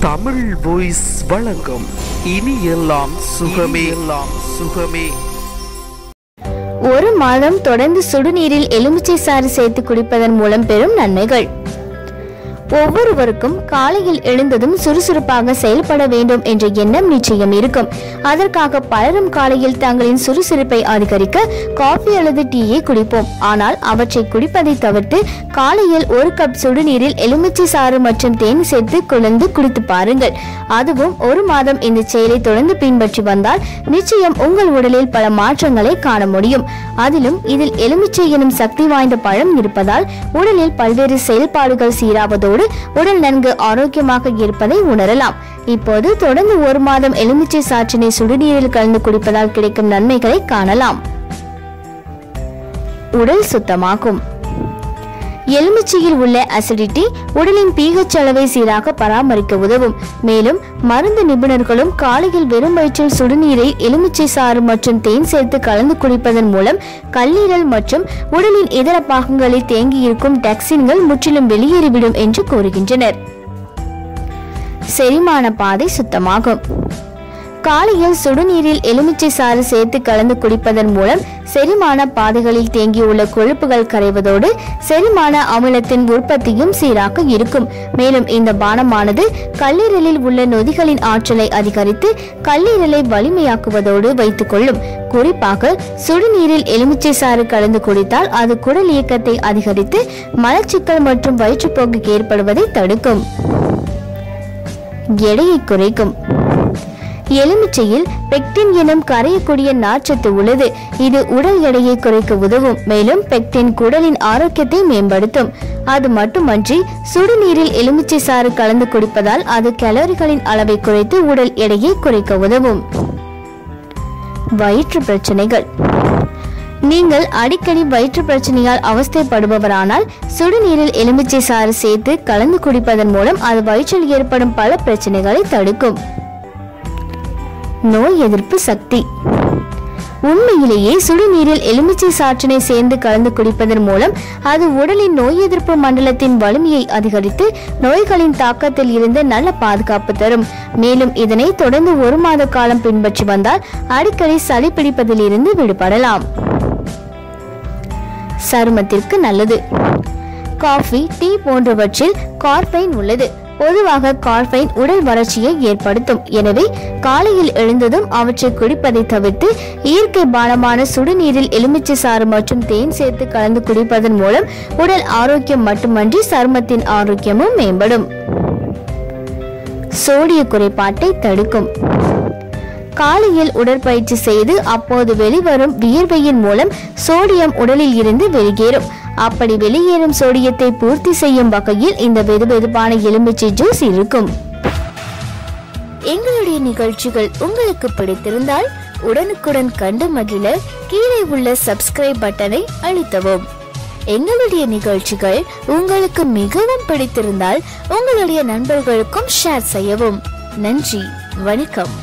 Tamil voice வழங்கும் இனி எல்லாம் சுகமே. எல்லாம் சுகமே. ஒரு மாதம் தொடர்ந்து சுடுநீரில் எலுமிச்சை சாறு சேர்த்து குடிப்பதன் மூலம் பெறும் நன்மைகள். ஒவ்வொருவருக்கும் காலையில் எழுந்ததும் சுறுசுறுப்பாக செயல்பட வேண்டும் என்ற எண்ணம் நிச்சயம் இருக்கும். அதற்காக பலரும் காலையில் தங்களின் சுறுசுறுப்பை அதிகரிக்க காஃபி அல்லது டீயை குடிப்போம். ஆனால் அவற்றை குடிப்பதை தவிர்த்து காலையில் ஒரு கப் சுடுநீரில் எலுமிச்சை சாறு மற்றும் தேன் சேர்த்து குழந்து குடித்து பாருங்கள். அதுவும் ஒரு மாதம் இந்த செயலை தொடர்ந்து பின்பற்றி வந்தால் நிச்சயம் உங்கள் உடலில் பல மாற்றங்களை காண முடியும். அதிலும் இதில் எலுமிச்சை எனும் சக்தி வாய்ந்த பழம் இருப்பதால் உடலில் பல்வேறு செயல்பாடுகள் சீராவதோடு உடல் நன்கு ஆரோக்கியமாக இருப்பதை உணரலாம். இப்போது தொடர்ந்து ஒரு மாதம் எலுமிச்சை சாற்றினை சுடுநீரில் கலந்து குடிப்பதால் கிடைக்கும் நன்மைகளை காணலாம். உடல் சுத்தமாகும். எலுமிச்சையில் உள்ள அசிடிட்டி உடலின் பிஹெச் அளவை சீராக பராமரிக்க உதவும். மேலும் மருந்து நிபுணர்களும் காலையில் வெறும் வயிற்றில் சுடுநீரை எலுமிச்சை சாறு மற்றும் தேன் சேர்த்து கலந்து குடிப்பதன் மூலம் கல்லீரல் மற்றும் உடலின் இதர பாகங்களில் தேங்கியிருக்கும் டாக்சின்கள் முற்றிலும் வெளியேறிவிடும் என்று கூறுகின்றனர். செரிமான பாதை சுத்தமாகும். காலையில் சுடுநீரில் எலுமிச்சை சாறு சேர்த்து கலந்து குடிப்பதன் மூலம் செரிமான பாதைகளில் தேங்கியுள்ள கொழுப்புகள் கரைவதோடு செரிமான அமிலத்தின் உற்பத்தியும் சீராக இருக்கும். மேலும் இந்த பானமானது கல்லீரலில் உள்ள நொதிகளின் ஆற்றலை அதிகரித்து கல்லீரலை வலிமையாக்குவதோடு வைத்துக் கொள்ளும். குறிப்பாக சுடுநீரில் எலுமிச்சை சாறு கலந்து குடித்தால் அது குடல் இயக்கத்தை அதிகரித்து மலச்சிக்கல் மற்றும் வயிற்றுப்போக்கு ஏற்படுவதை தடுக்கும். எடையை குறைக்கும். எலுமிச்சையில் பெக்டின் எனும் கரையக்கூடிய நார்ச்சத்து உள்ளது. இது உடல் எடையை குறைக்க உதவும். மேலும் பெக்டின் குடலின் ஆரோக்கியத்தை மேம்படுத்தும். அது மட்டுமன்றி சுடுநீரில் எலுமிச்சை சாறு கலந்து குடிப்பதால் அது கலோரிகளின் அளவை குறைத்து உடல் எடையை குறைக்க உதவும். வயிற்று பிரச்சனைகள். நீங்கள் அடிக்கடி வயிற்று பிரச்சனையால் அவஸ்தைப்படுபவரானால் சுடுநீரில் எலுமிச்சை சாறு சேர்த்து கலந்து குடிப்பதன் மூலம் அது வயிற்றில் ஏற்படும் பல பிரச்சனைகளை தடுக்கும். நோய் எதிர்ப்பு சக்தி. உண்மையிலேயே சுடுநீரில் எலுமிச்சை சாற்றினை சேர்ந்து கலந்து குடிப்பதன் மூலம் அது உடலின் நோய் எதிர்ப்பு மண்டலத்தின் வலிமையை அதிகரித்து நோய்களின் தாக்கத்தில் இருந்து நல்ல பாதுகாப்பு தரும். மேலும் இதனை தொடர்ந்து ஒரு மாத காலம் பின்பற்றி வந்தால் அடிக்கடி சளி பிடிப்பதில் இருந்து விடுபடலாம். சருமத்திற்கு நல்லது. காஃபி டீ போன்றவற்றில் கார்பைன் உள்ளது. பொதுவாக கார்பைன் உடல் வறட்சியை ஏற்படுத்தும். எனவே காலையில் எழுந்ததும் அவற்றை குடிப்பதை தவிர்த்து இயற்கை பானமான சுடுநீரில் எலுமிச்சை சாறு மற்றும் தேன் சேர்த்து கலந்து குடிப்பதன் மூலம் உடல் ஆரோக்கியம் மட்டுமன்றி சருமத்தின் ஆரோக்கியமும் மேம்படும். சோடிய குறைபாட்டை தடுக்கும். காலையில் உடற்பயிற்சி செய்து அப்போது வெளிவரும் வியர்வையின் மூலம் சோடியம் உடலில் இருந்து வெளியேறும். அப்படி வெளியேறும் சோடியத்தை பூர்த்தி செய்யும் வகையில் இந்த வெதுவெதுப்பான எலுமிச்சை ஜூஸ் இருக்கும். எங்களுடைய நிகழ்ச்சிகள் உங்களுக்கு பிடித்திருந்தால் உடனுக்குடன் கண்டு மகிழ கீழே உள்ள சப்ஸ்கிரைப் பட்டனை அழுத்தவும். எங்களுடைய நிகழ்ச்சிகள் உங்களுக்கு மிகவும் பிடித்திருந்தால் உங்களுடைய நண்பர்களுக்கும் ஷேர் செய்யவும். நன்றி வணக்கம்.